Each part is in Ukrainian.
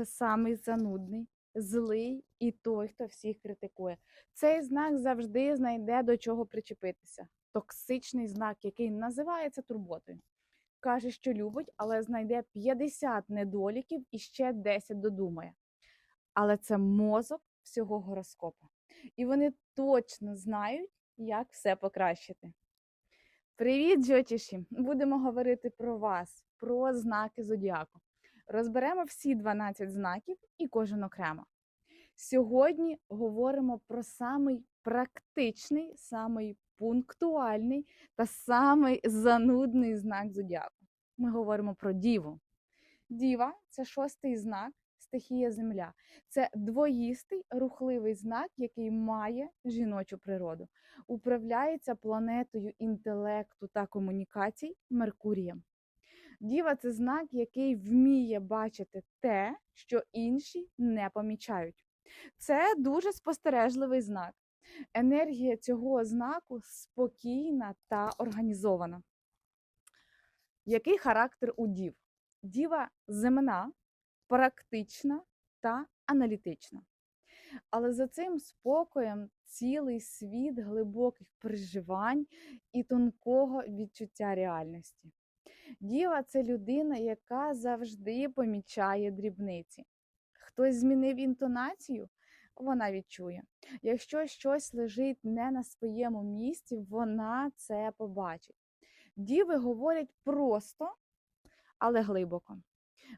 це самий занудний, злий і той, хто всіх критикує. Цей знак завжди знайде до чого причепитися. Токсичний знак, який називається турботою. Каже, що любить, але знайде 50 недоліків і ще 10 додумає. Але це мозок всього гороскопу. І вони точно знають, як все покращити. Привіт, Джотіші! Будемо говорити про вас, про знаки зодіаку. Розберемо всі 12 знаків і кожен окремо. Сьогодні говоримо про самий практичний, самий пунктуальний та самий занудний знак зодіаку. Ми говоримо про діву. Діва це шостий знак, стихія Земля. Це двоїстий рухливий знак, який має жіночу природу. Управляється планетою інтелекту та комунікацій Меркурієм. Діва це знак, який вміє бачити те, що інші не помічають. Це дуже спостережливий знак. Енергія цього знаку спокійна та організована. Який характер у дів? Діва земна, практична та аналітична. Але за цим спокоєм цілий світ глибоких переживань і тонкого відчуття реальності. Діва це людина, яка завжди помічає дрібниці. Хтось змінив інтонацію, вона відчує. Якщо щось лежить не на своєму місці, вона це побачить. Діви говорять просто, але глибоко.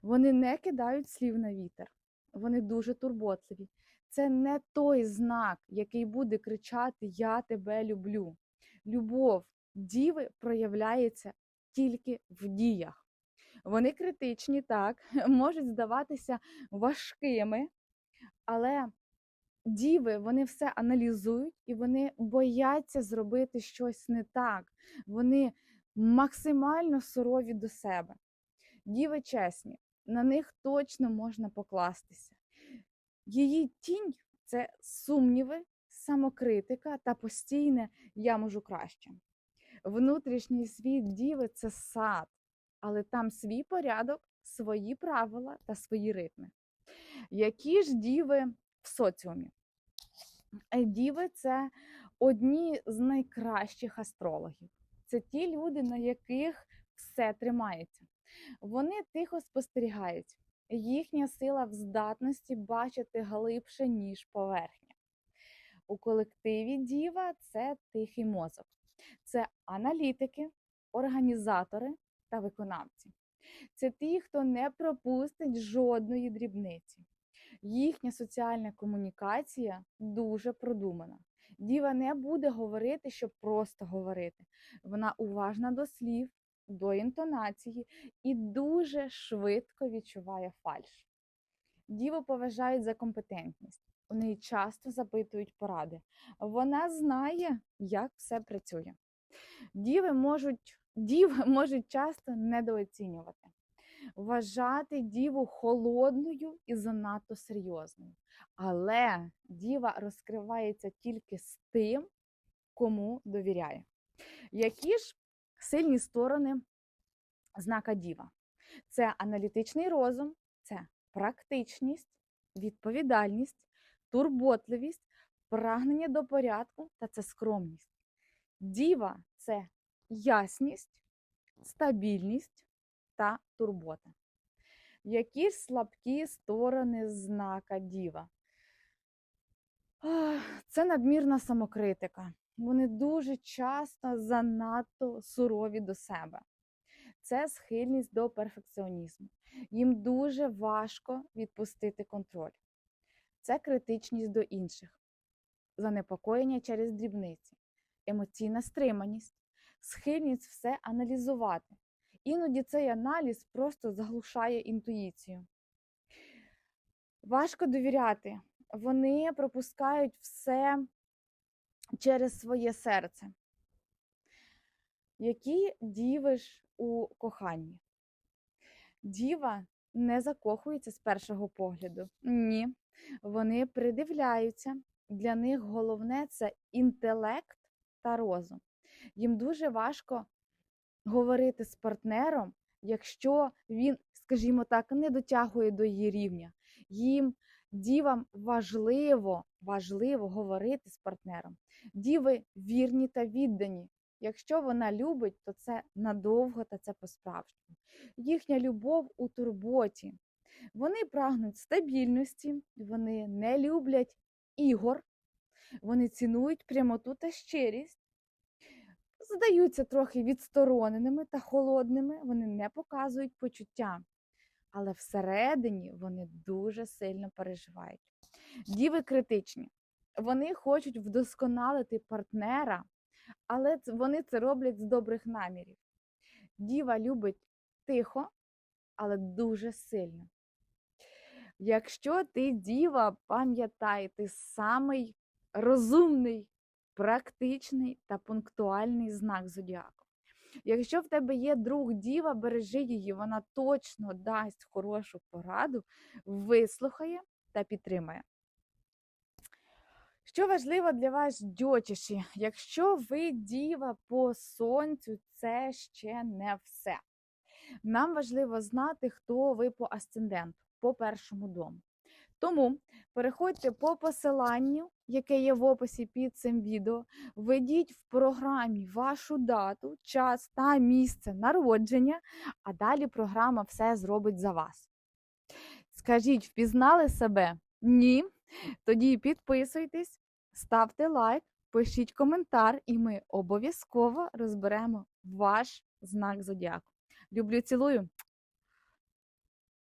Вони не кидають слів на вітер. Вони дуже турботливі. Це не той знак, який буде кричати Я тебе люблю. Любов діви проявляється тільки в діях. Вони критичні, так, можуть здаватися важкими, але діви вони все аналізують і вони бояться зробити щось не так. Вони максимально сурові до себе. Діви чесні, на них точно можна покластися. Її тінь це сумніви, самокритика та постійне я можу краще. Внутрішній світ діви це сад, але там свій порядок, свої правила та свої ритми. Які ж діви в соціумі? Е, Діви це одні з найкращих астрологів. Це ті люди, на яких все тримається. Вони тихо спостерігають. Їхня сила в здатності бачити глибше, ніж поверхня. У колективі діва це тихий мозок, це аналітики, організатори та виконавці. Це ті, хто не пропустить жодної дрібниці. Їхня соціальна комунікація дуже продумана. Діва не буде говорити, щоб просто говорити. Вона уважна до слів, до інтонації і дуже швидко відчуває фальш. Діву поважають за компетентність. У неї часто запитують поради. Вона знає, як все працює. Діви можуть, дів можуть часто недооцінювати, вважати діву холодною і занадто серйозною. Але діва розкривається тільки з тим, кому довіряє. Які ж сильні сторони знака діва? Це аналітичний розум, це практичність, відповідальність, турботливість, прагнення до порядку та це скромність. Діва це ясність, стабільність та турбота. Які слабкі сторони знака діва? Це надмірна самокритика. Вони дуже часто занадто сурові до себе. Це схильність до перфекціонізму. Їм дуже важко відпустити контроль. Це критичність до інших, занепокоєння через дрібниці, емоційна стриманість, схильність все аналізувати. Іноді цей аналіз просто заглушає інтуїцію. Важко довіряти. Вони пропускають все через своє серце. Які діви ж у коханні? Діва не закохується з першого погляду. Ні. Вони придивляються. Для них головне це інтелект та розум. Їм дуже важко говорити з партнером, якщо він, скажімо так, не дотягує до її рівня. Їм дівам важливо, важливо говорити з партнером. Діви вірні та віддані. Якщо вона любить, то це надовго та це по-справжньому. Їхня любов у турботі. Вони прагнуть стабільності, вони не люблять ігор, вони цінують прямоту та щирість, здаються трохи відстороненими та холодними, вони не показують почуття, але всередині вони дуже сильно переживають. Діви критичні. Вони хочуть вдосконалити партнера, але вони це роблять з добрих намірів. Діва любить тихо, але дуже сильно. Якщо ти діва, пам'ятай, ти самий розумний, практичний та пунктуальний знак зодіаку. Якщо в тебе є друг діва, бережи її, вона точно дасть хорошу пораду, вислухає та підтримає. Що важливо для вас, дьочіші, якщо ви діва по сонцю, це ще не все. Нам важливо знати, хто ви по асценденту, по першому дому. Тому переходьте по посиланню, яке є в описі під цим відео, введіть в програмі вашу дату, час та місце народження, а далі програма все зробить за вас. Скажіть, впізнали себе? Ні? Тоді підписуйтесь, ставте лайк, пишіть коментар, і ми обов'язково розберемо ваш знак зодіаку. Люблю, цілую.